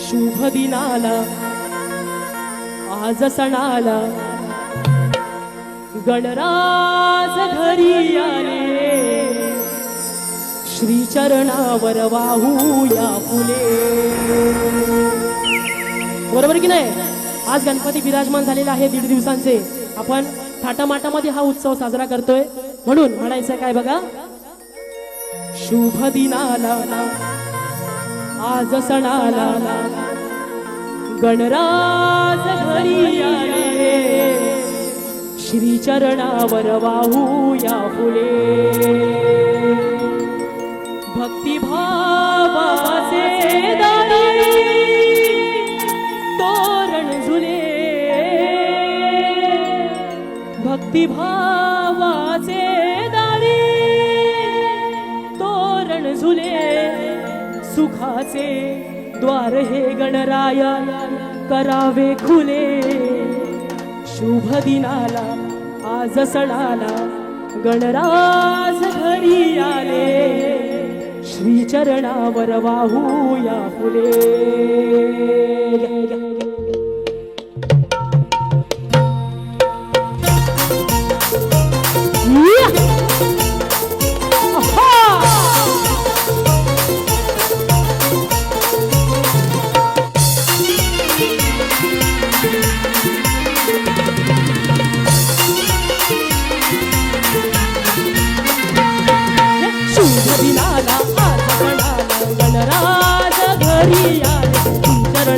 शुभ दिनाला आज सणाला गणराज घरी आले. श्रीचरणावर वाहूया फुले. बरोबर की नाही? आज गणपती विराजमान झालेला आहे दीड दिवसांचे. आपण थाटामाटामध्ये हा उत्सव साजरा करतोय. म्हणून म्हणायचं काय बघा? शुभ दिनाला आज सणाला. गणराज घरी आले. श्री चरणावर वाहूया फुले. भक्तिभावाचे द्वार हे गणराय करावे खुले. शुभ दिनाला आज सणाला गणराज घरी आले. श्रीचरणावर वाहूया फुले.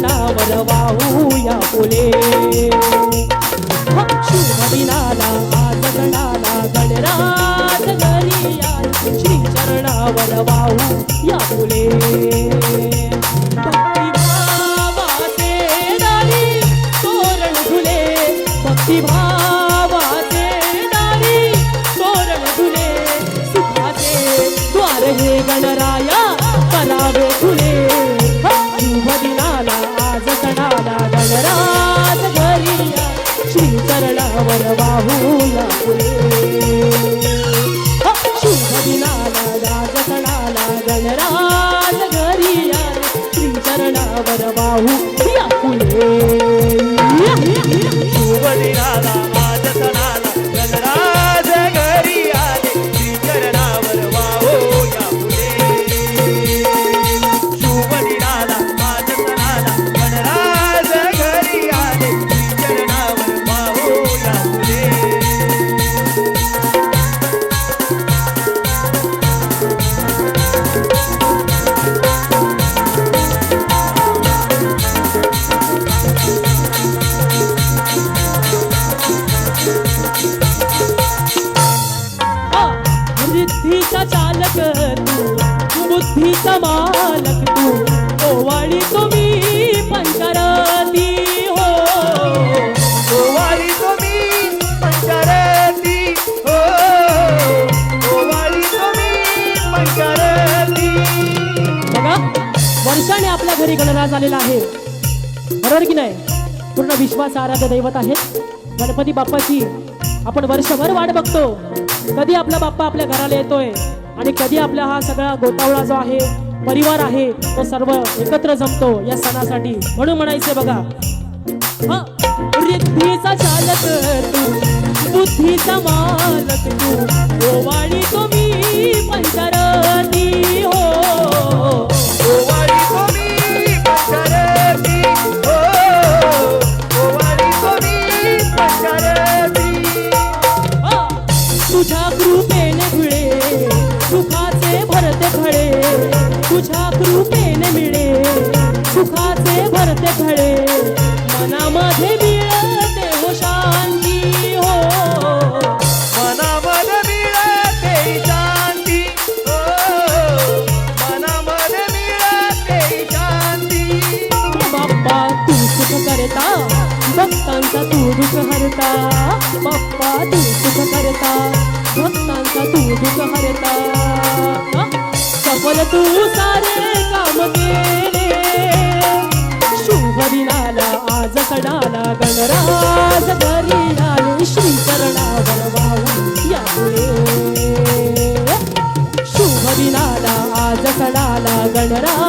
श्री वाहूया फुले. शुभ दिनाला आज गणाला गणराज घरी श्री चरणावर वाहू या फुले. सणाला गणराज घरी श्री चरणावर वाहूया शुभ दिनाला गणराज घरी श्री चरणावर वाहू बुद्धीचा मालक तू. ओवाळी तुम्ही पंचरती हो. ओवाळी तुम्ही पंचरती हो. ओवाळी तुम्ही पंचरती. बघा वर्षाने आपल्या घरी गणराज आलेला आहे. बरोबर की नाही? पूर्ण विश्वास आराध्य दैवत आहे गणपती बाप्पाची आपण वर्षभर वाट बघतो. कधी आपला बाप्पा आपल्या घराला येतोय? आणि कधी आपला हा सगळा गोतावळा जो आहे परिवार आहे तो सर्व एकत्र जमतो या सणासाठी. म्हणून म्हणायचे बघा. रिद्धीचा चालक तू बुद्धीचा मालक तू. गोवाळी तुम्ही पंचरती फळे मनामध्ये मिळते हो शांती हो. मनामध्ये मिळते शांती हो. मनामध्ये मिळते शांती. बाप्पा तू सुख करता भक्तांचा तू दुःख हरता. बाप्पा तू सुख करता भक्तांचा तू दुःख हरता? सफल तू सारे काम केले. आज सणाला गणराज घरी आले श्री चरणा वाहून या शुभ दिनाला आज सणाला गणराज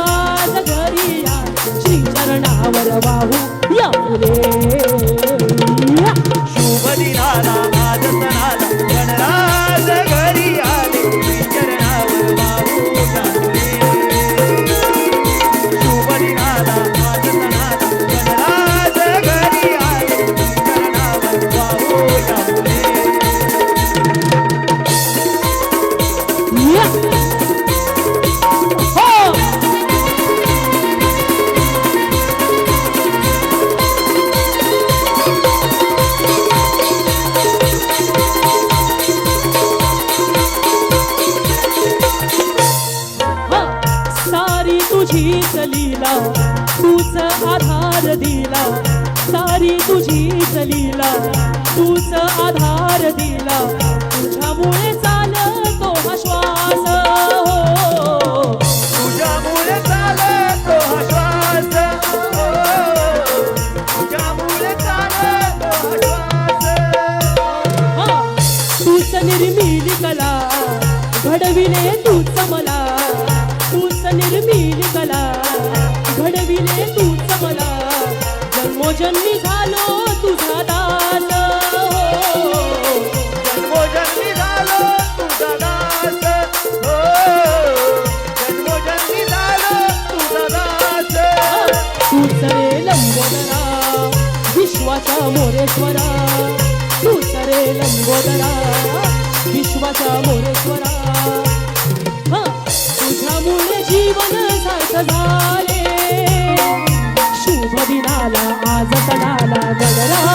दिला तूच आधार दिला सारी तुझी चलीला तूच आधार दिला तुझ्यामुळेच विश्वाचा मोरेश्वरा तू सरे लंबोदरा विश्वाचा मोरेश्वरा. तुझ्यामुळे जीवन सार्थ झाले. शुभ दिनाला आज सणाला गणरा